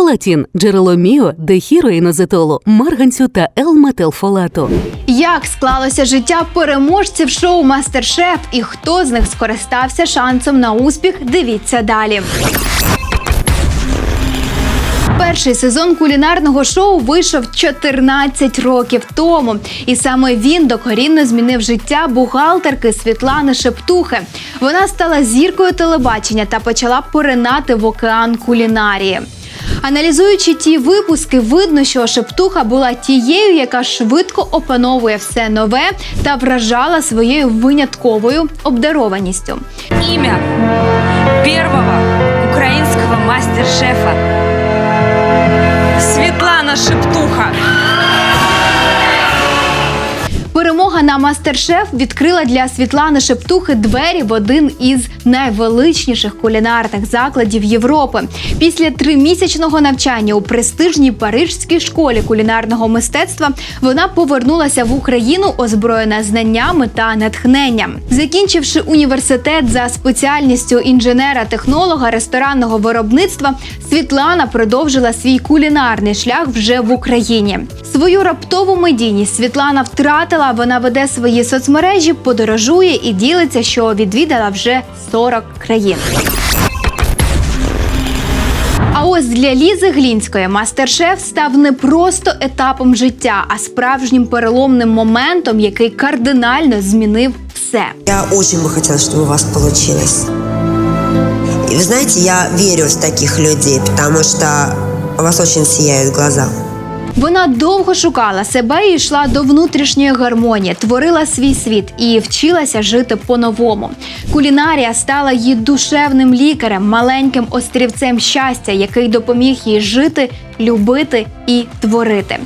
Фолатін, джерело міо, дехіроїнозетолу, марганцю та Л-метилфолату. Як склалося життя переможців шоу Мастер-Шеф і хто з них скористався шансом на успіх? Дивіться далі. Перший сезон кулінарного шоу вийшов 14 років тому, і саме він докорінно змінив життя бухгалтерки Світлани Шептухи. Вона стала зіркою телебачення та почала поринати в океан кулінарії. Аналізуючи ті випуски, видно, що Шептуха була тією, яка швидко опановує все нове та вражала своєю винятковою обдарованістю. Ім'я первого українського майстер-шефа Світлана Шептуха. Мастер-шеф відкрила для Світлани Шептухи двері в один із найвеличніших кулінарних закладів Європи. Після тримісячного навчання у престижній парижській школі кулінарного мистецтва вона повернулася в Україну озброєна знаннями та натхненням. Закінчивши університет за спеціальністю інженера-технолога ресторанного виробництва, Світлана продовжила свій кулінарний шлях вже в Україні. Свою раптову медійність Світлана втратила. Вона веде свої соцмережі, подорожує і ділиться, що відвідала вже 40 країн. А ось для Лізи Глінської мастер-шеф став не просто етапом життя, а справжнім переломним моментом, який кардинально змінив все. Я очень бы хотела, чтобы у вас получилось. И вы знаете, я верю в таких людей, потому что у вас очень сияют глаза. Вона довго шукала себе і йшла до внутрішньої гармонії, творила свій світ і вчилася жити по-новому. Кулінарія стала її душевним лікарем, маленьким острівцем щастя, який допоміг їй жити, любити і творити.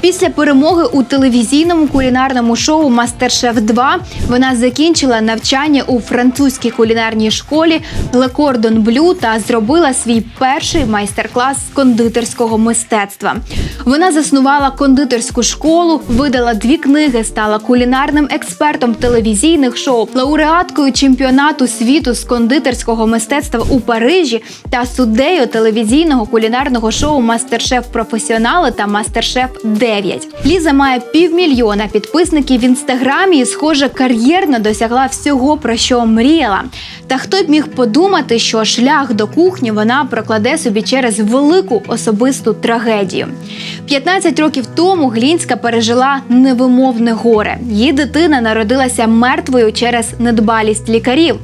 Після перемоги у телевізійному кулінарному шоу Мастер-Шеф 2 вона закінчила навчання у французькій кулінарній школі Cordon Bleu та зробила свій перший майстер-клас з кондитерського мистецтва. Вона заснувала кондитерську школу, видала дві книги, стала кулінарним експертом телевізійних шоу, лауреаткою чемпіонату світу з кондитерського мистецтва у Парижі та суддею телевізійного кулінарного шоу Мастер-Шеф Професіонали та Мастер-Шеф 9. Ліза має півмільйона підписників в інстаграмі і, схоже, кар'єрно досягла всього, про що мріяла. Та хто б міг подумати, що шлях до кухні вона прокладе собі через велику особисту трагедію. 15 років тому Глінська пережила невимовне горе. Її дитина народилася мертвою через недбалість лікарів.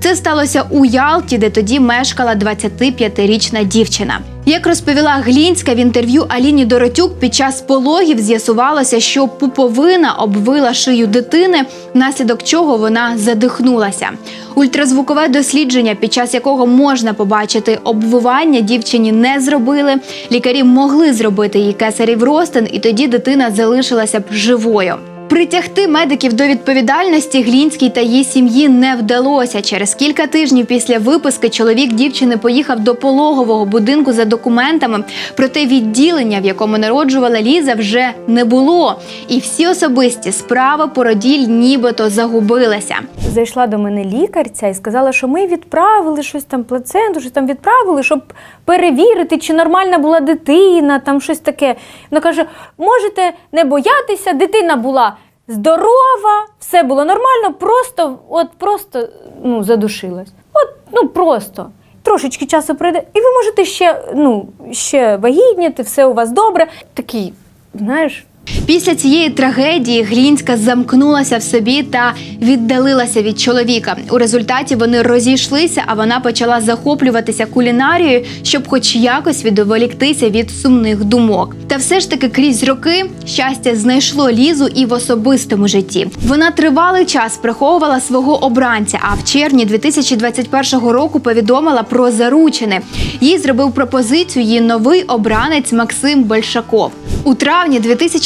Це сталося у Ялті, де тоді мешкала 25-річна дівчина. Як розповіла Глінська в інтерв'ю Аліні Доротюк, під час пологів з'ясувалося, що пуповина обвила шию дитини, внаслідок чого вона задихнулася. Ультразвукове дослідження, під час якого можна побачити обвивання, дівчині не зробили. Лікарі могли зробити їй кесарів розтин, і тоді дитина залишилася б живою. Притягти медиків до відповідальності Глінській та її сім'ї не вдалося. Через кілька тижнів після виписки чоловік дівчини поїхав до пологового будинку за документами. Проте відділення, в якому народжувала Ліза, вже не було. І всі особисті справи породіль нібито загубилися. Зайшла до мене лікарця і сказала, що ми відправили щось там плаценту, щось там відправили, щоб перевірити, чи нормальна була дитина, там щось таке. Вона каже: можете не боятися, дитина була здорова, все було нормально, просто от просто ну, задушилась. От, ну просто. Трошечки часу пройде, і ви можете ще, ну, ще вагітніти, все у вас добре. Такий, знаєш, Після цієї трагедії Глінська замкнулася в собі та віддалилася від чоловіка. У результаті вони розійшлися, а вона почала захоплюватися кулінарією, щоб хоч якось відволіктися від сумних думок. Та все ж таки крізь роки щастя знайшло лізу і в особистому житті. Вона тривалий час приховувала свого обранця. А в червні 2021 року повідомила про заручини. Їй зробив пропозицію її новий обранець Максим Большаков. У травні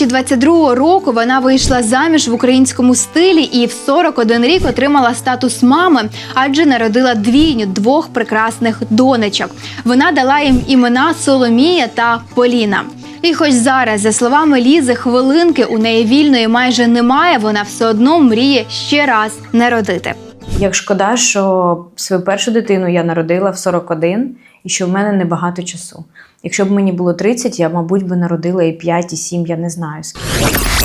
2022 року вона вийшла заміж в українському стилі і в 41 рік отримала статус мами, адже народила двійню двох прекрасних донечок. Вона дала їм імена Соломія та Поліна. І хоч зараз, за словами Лізи, хвилинки у неї вільної майже немає, вона все одно мріє ще раз народити. Як шкода, що свою першу дитину я народила в 41 і що в мене небагато часу. Якщо б мені було 30, я, мабуть, би народила і 5, і 7, я не знаю скільки.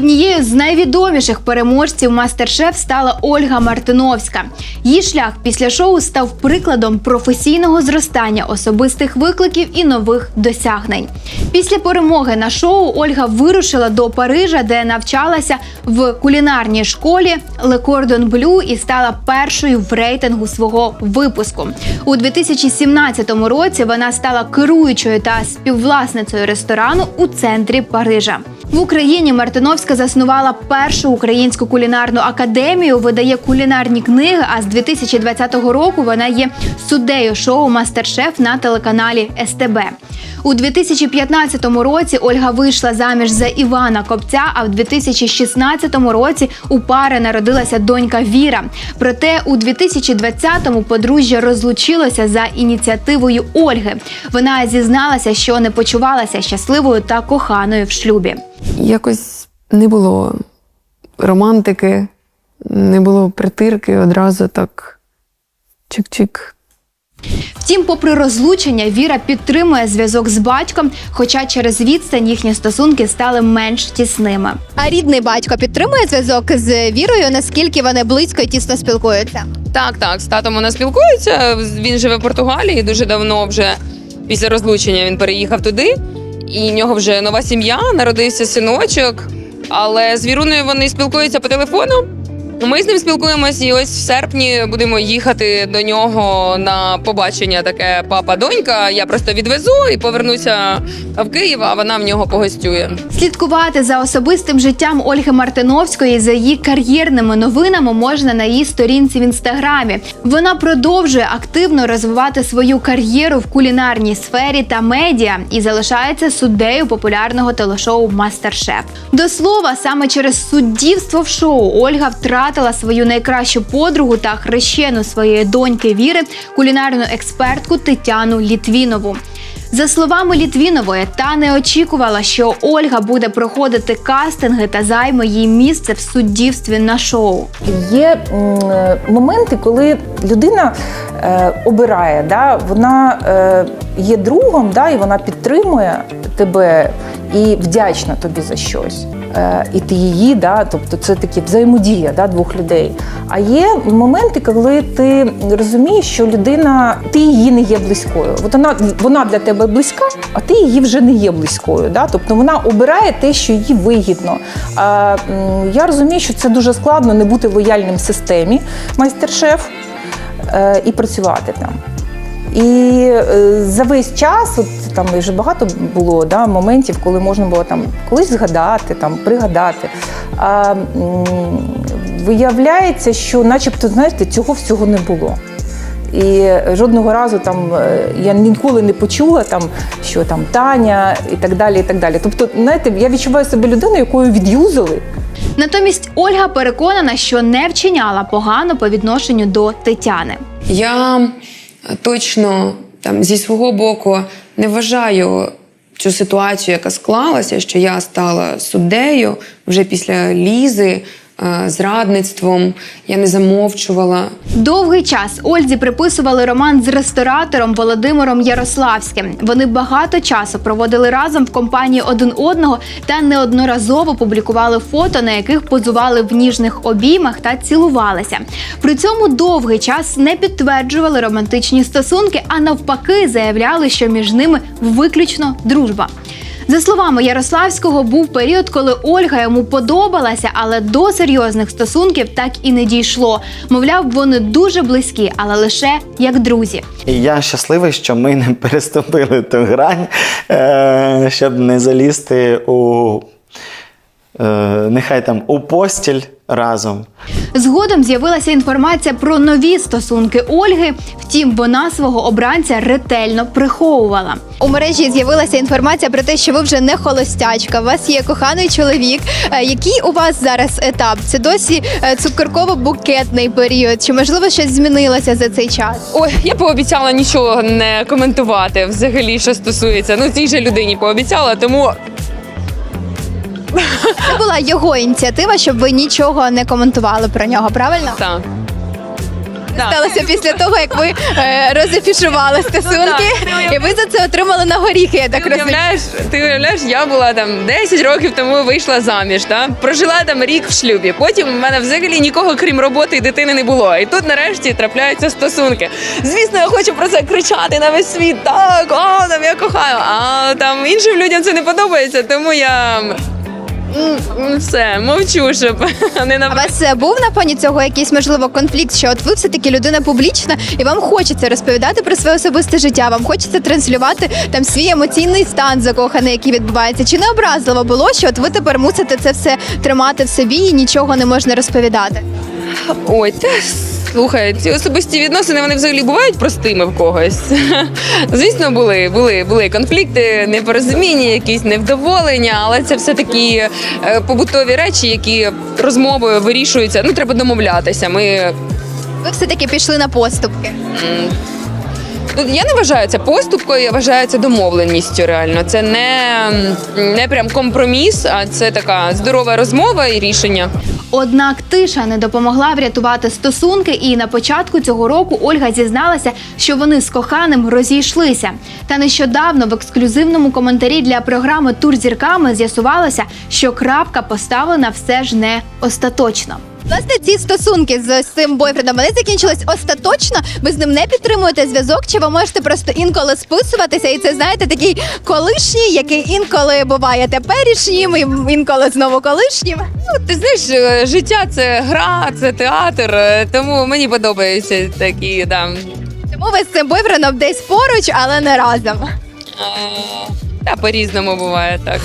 Однією з найвідоміших переможців мастер-шеф стала Ольга Мартиновська. Її шлях після шоу став прикладом професійного зростання особистих викликів і нових досягнень. Після перемоги на шоу Ольга вирушила до Парижа, де навчалася в кулінарній школі Le Cordon Bleu і стала першою в рейтингу свого випуску. У 2017 році вона стала керуючою та співвласницею ресторану у центрі Парижа. В Україні Мартиновська заснувала першу українську кулінарну академію, видає кулінарні книги. А з 2020 року вона є суддею шоу Мастер-шеф на телеканалі СТБ. У 2015 році Ольга вийшла заміж за Івана Копця. А в 2016 році у пари народилася донька Віра. Проте у 2020-му подружжя розлучилося за ініціативою Ольги. Вона зізналася, що не почувалася щасливою та коханою в шлюбі. якось не було романтики, не було притирки, одразу так чик-чик. Втім, попри розлучення, Віра підтримує зв'язок з батьком, хоча через відстань їхні стосунки стали менш тісними. А рідний батько підтримує зв'язок з вірою, наскільки вони близько і тісно спілкуються. Так, так, з татом вона спілкується. Він живе в Португалії дуже давно вже після розлучення він переїхав туди, і в нього вже нова сім'я, народився синочок. Але з Віруною вони спілкуються по телефону. Ми з ним спілкуємось, і ось в серпні будемо їхати до нього на побачення таке папа-донька. Я просто відвезу і повернуся в Київ, а вона в нього погостює. Слідкувати за особистим життям Ольги Мартиновської за її кар'єрними новинами можна на її сторінці в інстаграмі. Вона продовжує активно розвивати свою кар'єру в кулінарній сфері та медіа і залишається суддею популярного телешоу Мастер-шеф. До слова, саме через суддівство в шоу Ольга втратила свою найкращу подругу та хрещену своєї доньки Віри, кулінарну експертку Тетяну Літвінову. За словами Літвінової, та не очікувала, що Ольга буде проходити кастинги та займе їй місце в суддівстві на шоу. Є е, моменти, коли людина е, обирає, да, вона е, є другом, да, і вона підтримує тебе і вдячна тобі за щось. Е, і ти її, да, тобто це такі взаємодія да, двох людей. А є моменти, коли ти розумієш, що людина, ти її не є близькою. От вона, вона для тебе близька, а ти її вже не є близькою. Да? Тобто вона обирає те, що їй вигідно. А, я розумію, що це дуже складно не бути лояльним системі майстер-шеф е, і працювати там. І е, за весь час, от там вже багато було да, моментів, коли можна було там колись згадати, там пригадати. А виявляється, що, начебто, знаєте, цього всього не було. І жодного разу там е, я ніколи не почула там, що там Таня і так далі. і так далі. Тобто, знаєте, я відчуваю себе людиною, якою від'юзали. Натомість Ольга переконана, що не вчиняла погано по відношенню до Тетяни. Я точно там зі свого боку не вважаю цю ситуацію, яка склалася, що я стала суддею вже після лізи. Е, Зрадництвом я не замовчувала. Довгий час Ользі приписували роман з ресторатором Володимиром Ярославським. Вони багато часу проводили разом в компанії один одного та неодноразово публікували фото, на яких позували в ніжних обіймах та цілувалися. При цьому довгий час не підтверджували романтичні стосунки, а навпаки, заявляли, що між ними виключно дружба. За словами Ярославського, був період, коли Ольга йому подобалася, але до серйозних стосунків так і не дійшло. Мовляв, вони дуже близькі, але лише як друзі. І я щасливий, що ми не переступили ту грань, е, щоб не залізти у нехай там у постіль разом. Згодом з'явилася інформація про нові стосунки Ольги. Втім, вона свого обранця ретельно приховувала. У мережі з'явилася інформація про те, що ви вже не холостячка. У вас є коханий чоловік. Е, Який у вас зараз етап? Це досі е, цукерково-букетний період? Чи можливо щось змінилося за цей час? Ой, я пообіцяла нічого не коментувати взагалі, що стосується. Ну, цій же людині пообіцяла, тому Це була його ініціатива, щоб ви нічого не коментували про нього. Правильно? так. Сталося після того, як ви е, розафішували стосунки, і ви за це отримали на горіхи, я так Ти розумію. уявляєш, ти уявляєш, я була там 10 років тому вийшла заміж, та? прожила там рік в шлюбі. Потім в мене взагалі нікого, крім роботи і дитини, не було. І тут нарешті трапляються стосунки. Звісно, я хочу про це кричати на весь світ. Так, о, там я кохаю. А там іншим людям це не подобається, тому я все мовчу, щоб не А у на вас е, був на фоні цього якийсь можливо конфлікт, що от ви все таки людина публічна, і вам хочеться розповідати про своє особисте життя, вам хочеться транслювати там свій емоційний стан закоханий, який відбувається. Чи не образливо було, що от ви тепер мусите це все тримати в собі і нічого не можна розповідати? Ой, та слухай, ці особисті відносини вони взагалі бувають простими в когось. Звісно, були, були, були конфлікти, непорозуміння, якісь невдоволення, але це все такі е, побутові речі, які розмовою вирішуються. Ну, треба домовлятися. Ми Ви все таки пішли на поступки. Я не вважаю це поступкою, я вважаю це домовленістю. Реально, це не, не прям компроміс, а це така здорова розмова і рішення. Однак тиша не допомогла врятувати стосунки, і на початку цього року Ольга зізналася, що вони з коханим розійшлися. Та нещодавно в ексклюзивному коментарі для програми Тур зірками з'ясувалося, що крапка поставлена все ж не остаточно. Власне, ці стосунки з цим бойфрендом вони закінчились остаточно. Ви з ним не підтримуєте зв'язок, чи ви можете просто інколи списуватися? І це знаєте такий колишній, який інколи буває теперішнім, і інколи знову колишнім. Ну, ти знаєш, е, життя це гра, це театр, е, тому мені подобаються такі там. Тому ви з цим бойфрендом десь поруч, але не разом. е, Та по-різному буває так.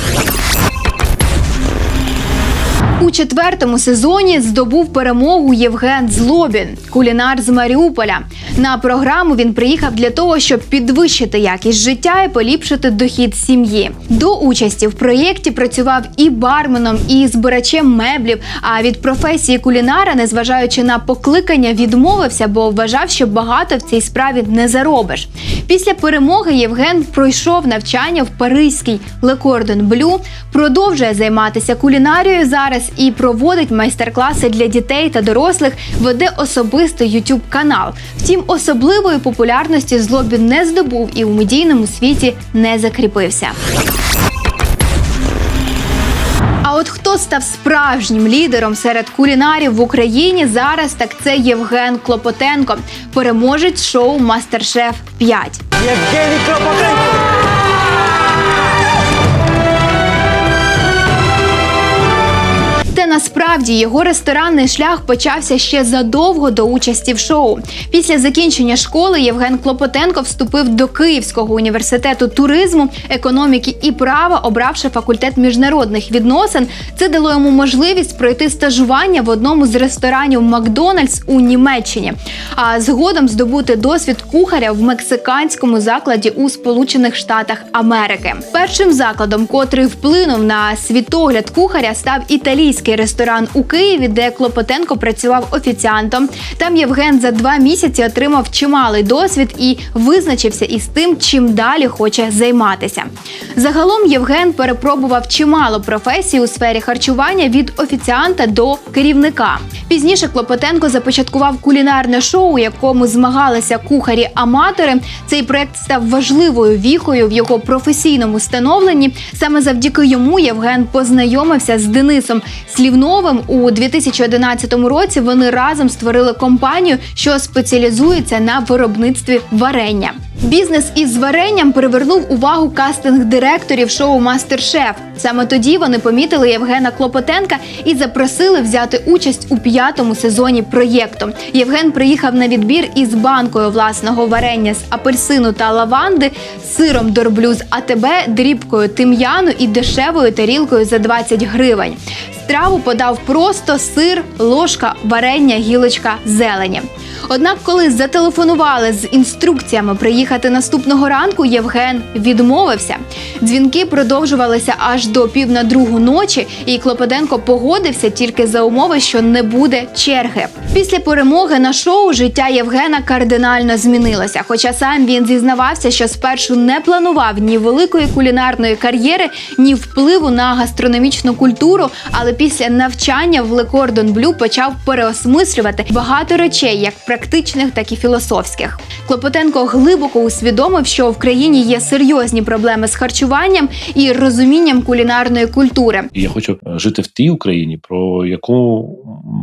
У четвертому сезоні здобув перемогу Євген Злобін, кулінар з Маріуполя. На програму він приїхав для того, щоб підвищити якість життя і поліпшити дохід сім'ї. До участі в проєкті працював і барменом, і збирачем меблів. А від професії кулінара, незважаючи на покликання, відмовився, бо вважав, що багато в цій справі не заробиш. Після перемоги Євген пройшов навчання в Паризькій Cordon Bleu, продовжує займатися кулінарією зараз і проводить майстер-класи для дітей та дорослих, веде особистий youtube канал. Втім, особливої популярності злобін не здобув і у медійному світі не закріпився. А от хто став справжнім лідером серед кулінарів в Україні зараз, так це Євген Клопотенко, переможець шоу Мастер-Шеф 5. Та насправді його ресторанний шлях почався ще задовго до участі в шоу. Після закінчення школи Євген Клопотенко вступив до Київського університету туризму, економіки і права, обравши факультет міжнародних відносин. Це дало йому можливість пройти стажування в одному з ресторанів Макдональдс у Німеччині, а згодом здобути досвід кухаря в мексиканському закладі у Сполучених Штатах Америки. Першим закладом, котрий вплинув на світогляд кухаря, став італійський ресторан у Києві, де Клопотенко працював офіціантом. Там Євген за два місяці отримав чималий досвід і визначився із тим, чим далі хоче займатися. Загалом Євген перепробував чимало професій у сфері харчування від офіціанта до керівника. Пізніше Клопотенко започаткував кулінарне шоу, у якому змагалися кухарі-аматори. Цей проект став важливою віхою в його професійному становленні. Саме завдяки йому Євген познайомився з Денисом Слівновим у 2011 році. Вони разом створили компанію, що спеціалізується на виробництві варення. Бізнес із варенням привернув увагу кастинг-директорів шоу Мастер-Шеф. Саме тоді вони помітили Євгена Клопотенка і запросили взяти участь у п'ятому сезоні проєкту. Євген приїхав на відбір із банкою власного варення з апельсину та лаванди, сиром дорблю з АТБ, дрібкою тим'яну і дешевою тарілкою за 20 гривень. Страву подав просто сир, ложка, варення, гілочка, зелені. Однак, коли зателефонували з інструкціями приїхати наступного ранку, Євген відмовився. Дзвінки продовжувалися аж до пів на другу ночі, і Клопотенко погодився тільки за умови, що не буде черги. Після перемоги на шоу життя Євгена кардинально змінилося. Хоча сам він зізнавався, що спершу не планував ні великої кулінарної кар'єри, ні впливу на гастрономічну культуру. Але після навчання в Cordon Bleu почав переосмислювати багато речей, як практичних, так і філософських. Клопотенко глибоко усвідомив, що в країні є серйозні проблеми з харчуванням і розумінням кулінарної культури. Я хочу е, жити в тій Україні, про яку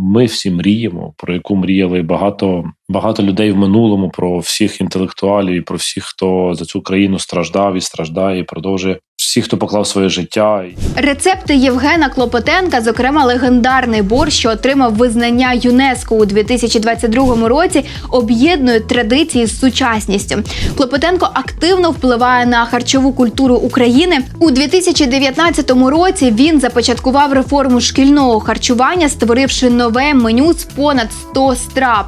ми всі мріємо, про яку мріяли багато, багато людей в минулому, про всіх інтелектуалів, і про всіх, хто за цю країну страждав і страждає, і продовжує всі, хто поклав своє життя. Рецепти Євгена Клопотенка, зокрема легендарний борщ, що отримав визнання ЮНЕСКО у 2022 році, об'єднують традиції з сучасністю. Клопотенко активно впливає на харчову культуру України. У 2019 році він започаткував реформу шкільного харчування, створивши нове меню з понад 100 страв.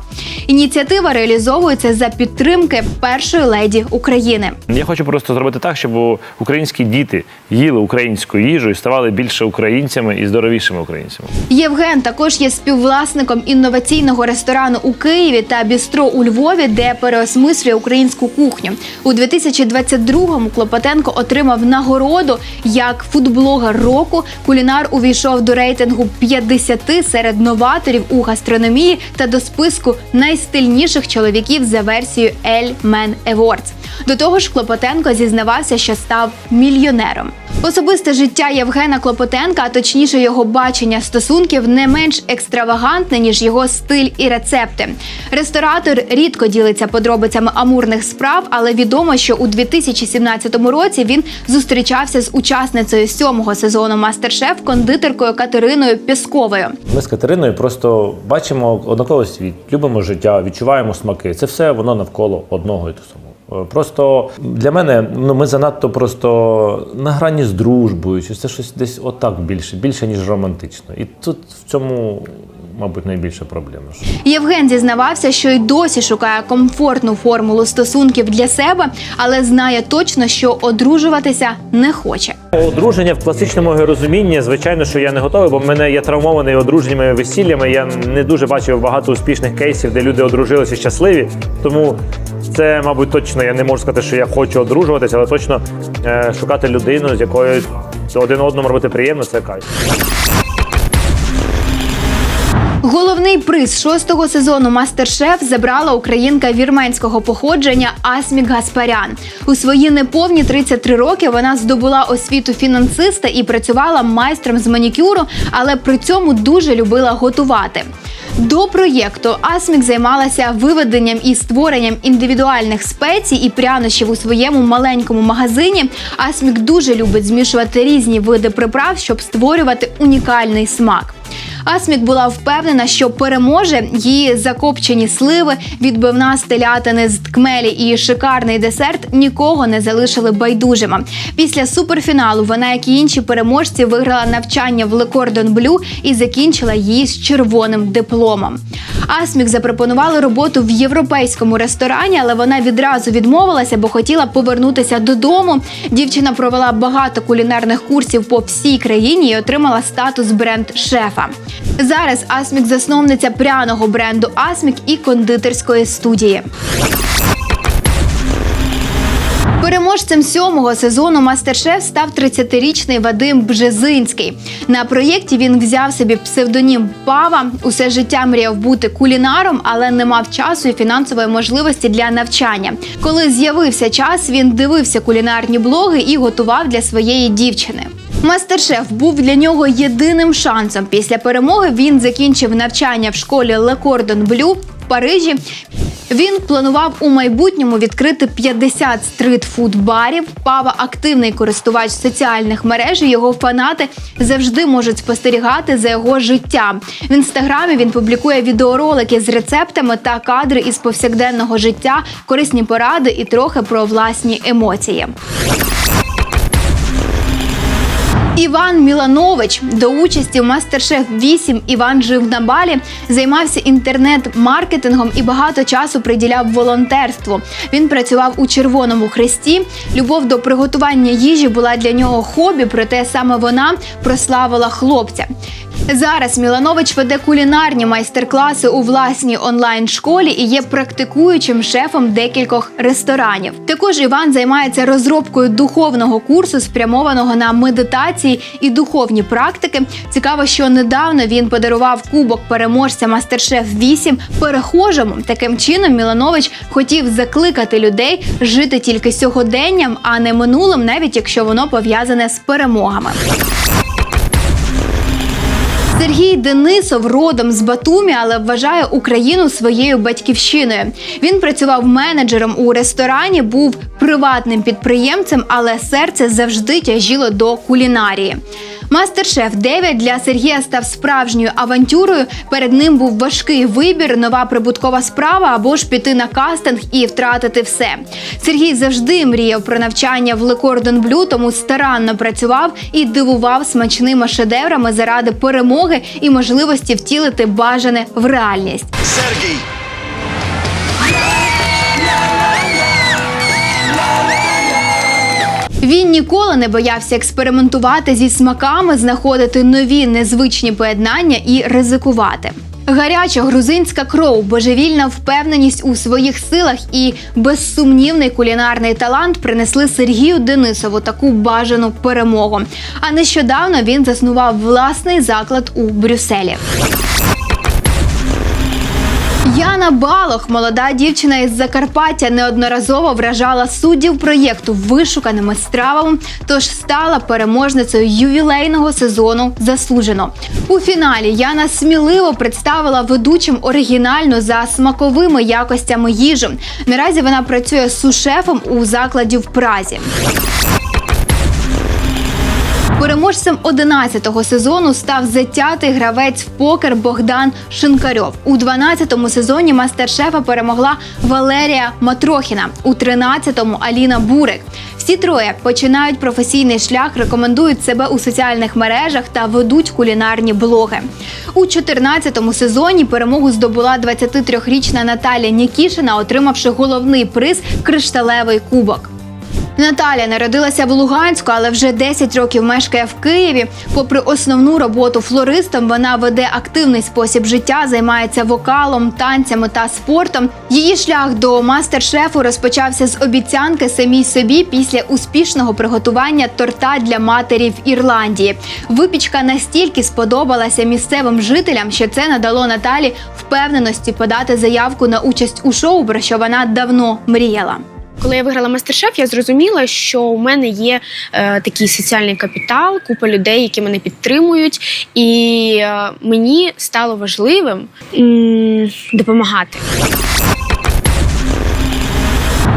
Ініціатива реалізовується за підтримки першої леді України. Я хочу просто зробити так, щоб українські діти їли українську їжу і ставали більше українцями і здоровішими українцями. Євген також є співвласником інноваційного ресторану у Києві та бістро у Львові, де переосмислює українську кухню. У 2022-му Клопотенко отримав нагороду як фудблогер року. Кулінар увійшов до рейтингу 50 серед новаторів у гастрономії та до списку найстильніших чоловіків за версією Elle Men Awards. До того ж, Клопотенко зізнавався, що став мільйонером. Особисте життя Євгена Клопотенка, а точніше його бачення стосунків, не менш екстравагантне, ніж його стиль і рецепти. Ресторатор рідко ділиться подробицями амурних справ, але відомо, що у 2017 році він зустрічався з учасницею сьомого сезону Мастер-шеф кондитеркою Катериною Пісковою. Ми з Катериною просто бачимо однаковий світ, любимо життя, відчуваємо смаки. Це все воно навколо одного і того. Просто для мене ну ми занадто просто на грані з дружбою, чи це щось десь отак більше, більше ніж романтично. І тут в цьому, мабуть, найбільша проблема. Євген зізнавався, що й досі шукає комфортну формулу стосунків для себе, але знає точно, що одружуватися не хоче. Одруження в класичному розумінні, звичайно, що я не готовий, бо мене є травмований одружніми весіллями. Я не дуже бачив багато успішних кейсів, де люди одружилися щасливі. Тому це, мабуть, точно я не можу сказати, що я хочу одружуватися, але точно е, шукати людину, з якою один одному робити приємно, це кайф. Головний приз шостого сезону Мастер-шеф забрала українка вірменського походження Асмік Гаспарян. У свої неповні 33 роки вона здобула освіту фінансиста і працювала майстром з манікюру, але при цьому дуже любила готувати. До проєкту Асмік займалася виведенням і створенням індивідуальних спецій і прянощів у своєму маленькому магазині. Асмік дуже любить змішувати різні види приправ, щоб створювати унікальний смак. Асмік була впевнена, що переможе її закопчені сливи, відбивна з телятини з ткмелі і шикарний десерт нікого не залишили байдужими. Після суперфіналу вона, як і інші переможці, виграла навчання в Cordon Bleu і закінчила її з червоним дипломом. Асмік запропонували роботу в європейському ресторані, але вона відразу відмовилася, бо хотіла повернутися додому. Дівчина провела багато кулінарних курсів по всій країні і отримала статус бренд-шефа. Зараз Асмік засновниця пряного бренду Асмік і кондитерської студії. Переможцем сьомого сезону Мастер-шеф став 30-річний Вадим Бжезинський. На проєкті він взяв собі псевдонім Пава. Усе життя мріяв бути кулінаром, але не мав часу і фінансової можливості для навчання. Коли з'явився час, він дивився кулінарні блоги і готував для своєї дівчини. Мастер-шеф був для нього єдиним шансом. Після перемоги він закінчив навчання в школі Cordon Bleu в Парижі. Він планував у майбутньому відкрити 50 стрит-фуд-барів. Пава активний користувач соціальних мереж. і Його фанати завжди можуть спостерігати за його життям. В інстаграмі він публікує відеоролики з рецептами та кадри із повсякденного життя, корисні поради і трохи про власні емоції. Іван Міланович до участі в Мастер-шеф 8 Іван жив на балі, займався інтернет-маркетингом і багато часу приділяв волонтерству. Він працював у Червоному Хресті. Любов до приготування їжі була для нього хобі, проте саме вона прославила хлопця. Зараз Міланович веде кулінарні майстер-класи у власній онлайн-школі і є практикуючим шефом декількох ресторанів. Також Іван займається розробкою духовного курсу, спрямованого на медитації і духовні практики. Цікаво, що недавно він подарував кубок переможця Мастер-шеф 8 перехожому. Таким чином Міланович хотів закликати людей жити тільки сьогоденням, а не минулим, навіть якщо воно пов'язане з перемогами. Сергій Денисов родом з Батумі, але вважає Україну своєю батьківщиною. Він працював менеджером у ресторані, був приватним підприємцем, але серце завжди тяжіло до кулінарії. Мастер-шеф 9 для Сергія став справжньою авантюрою. Перед ним був важкий вибір, нова прибуткова справа або ж піти на кастинг і втратити все. Сергій завжди мріяв про навчання в Bleu, тому старанно працював і дивував смачними шедеврами заради перемоги і можливості втілити бажане в реальність. Сергій. Він ніколи не боявся експериментувати зі смаками, знаходити нові незвичні поєднання і ризикувати. Гаряча грузинська кров, божевільна впевненість у своїх силах і безсумнівний кулінарний талант принесли Сергію Денисову таку бажану перемогу. А нещодавно він заснував власний заклад у Брюсселі. Яна Балох, молода дівчина із Закарпаття, неодноразово вражала суддів проєкту вишуканими стравами, тож стала переможницею ювілейного сезону заслужено. У фіналі Яна сміливо представила ведучим оригінальну за смаковими якостями їжу. Наразі вона працює сушефом у закладі в Празі. Переможцем 11-го сезону став затятий гравець в покер Богдан Шинкарьов. У 12-му сезоні мастер-шефа перемогла Валерія Матрохіна, у 13-му Аліна Бурик. Всі троє починають професійний шлях, рекомендують себе у соціальних мережах та ведуть кулінарні блоги. У 14-му сезоні перемогу здобула 23-річна Наталія Нікішина, отримавши головний приз кришталевий кубок. Наталя народилася в Луганську, але вже 10 років мешкає в Києві. Попри основну роботу флористом, вона веде активний спосіб життя, займається вокалом, танцями та спортом. Її шлях до мастер-шефу розпочався з обіцянки самій собі після успішного приготування торта для матері в Ірландії. Випічка настільки сподобалася місцевим жителям, що це надало Наталі впевненості подати заявку на участь у шоу, про що вона давно мріяла. Коли я виграла мастер-шеф, я зрозуміла, що у мене є е, такий соціальний капітал, купа людей, які мене підтримують, і е, мені стало важливим м, допомагати.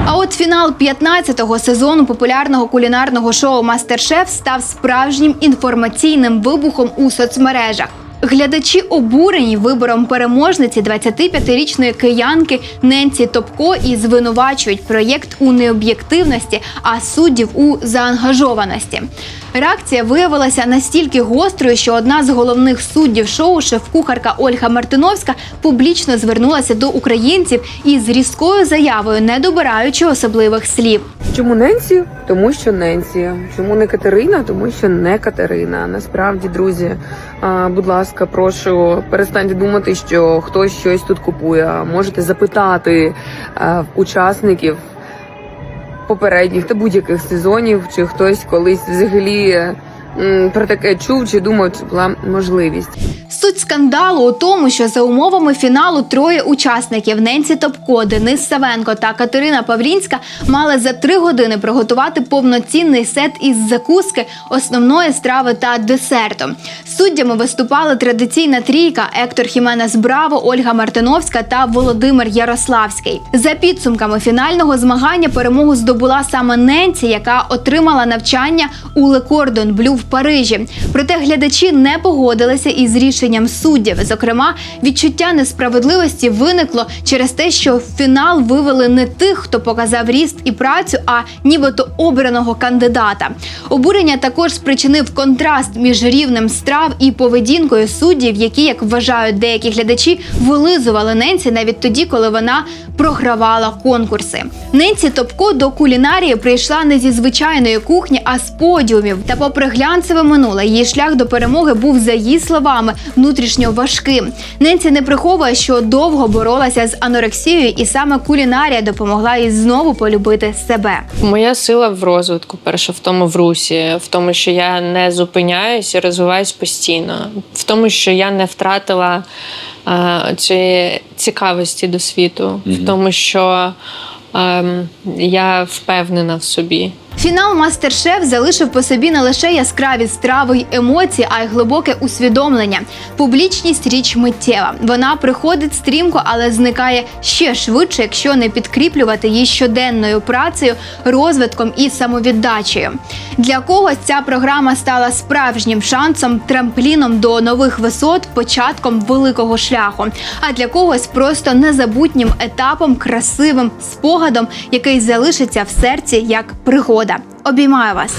А от фінал 15-го сезону популярного кулінарного шоу Мастер-шеф став справжнім інформаційним вибухом у соцмережах. Глядачі обурені вибором переможниці 25-річної киянки Ненці Топко і звинувачують проєкт у необ'єктивності, а суддів у заангажованості. Реакція виявилася настільки гострою, що одна з головних суддів шоу, шеф-кухарка Ольга Мартиновська, публічно звернулася до українців із різкою заявою, не добираючи особливих слів. Чому Ненсі? Тому що Ненсі. Чому не Катерина? Тому що не Катерина. Насправді, друзі, будь ласка, прошу перестаньте думати, що хтось щось тут купує. Можете запитати учасників попередніх та будь-яких сезонів, чи хтось колись взагалі про таке чув, чи думав, чи була можливість. Суть скандалу у тому, що за умовами фіналу троє учасників Ненсі Топко, Денис Савенко та Катерина Павлінська мали за три години приготувати повноцінний сет із закуски, основної страви та десерту. Суддями виступали традиційна трійка Ектор Хіменес Браво, Ольга Мартиновська та Володимир Ярославський. За підсумками фінального змагання перемогу здобула саме Ненсі, яка отримала навчання у Cordon Bleu в Парижі. Проте глядачі не погодилися із рішенням суддів. Зокрема, відчуття несправедливості виникло через те, що в фінал вивели не тих, хто показав ріст і працю, а нібито обраного кандидата. Обурення також спричинив контраст між рівнем страв і поведінкою суддів, які, як вважають деякі глядачі, вилизували Ненсі навіть тоді, коли вона програвала конкурси. Ненсі Топко до кулінарії прийшла не зі звичайної кухні, а з подіумів. Та попри глянцеве минуле. Її шлях до перемоги був за її словами внутрішньо важким. Ненці не приховує, що довго боролася з анорексією, і саме кулінарія допомогла їй знову полюбити себе. Моя сила в розвитку, перше, в тому в русі, в тому, що я не зупиняюсь і розвиваюсь постійно, в тому, що я не втратила е, цієї цікавості до світу, в тому, що ем, я впевнена в собі. Фінал Мастер-Шеф залишив по собі не лише яскраві страви й емоції, а й глибоке усвідомлення. Публічність річ миттєва. Вона приходить стрімко, але зникає ще швидше, якщо не підкріплювати її щоденною працею, розвитком і самовіддачею. Для когось ця програма стала справжнім шансом, трампліном до нових висот, початком великого шляху. А для когось просто незабутнім етапом, красивим спогадом, який залишиться в серці як пригода. Свобода. Обіймаю вас.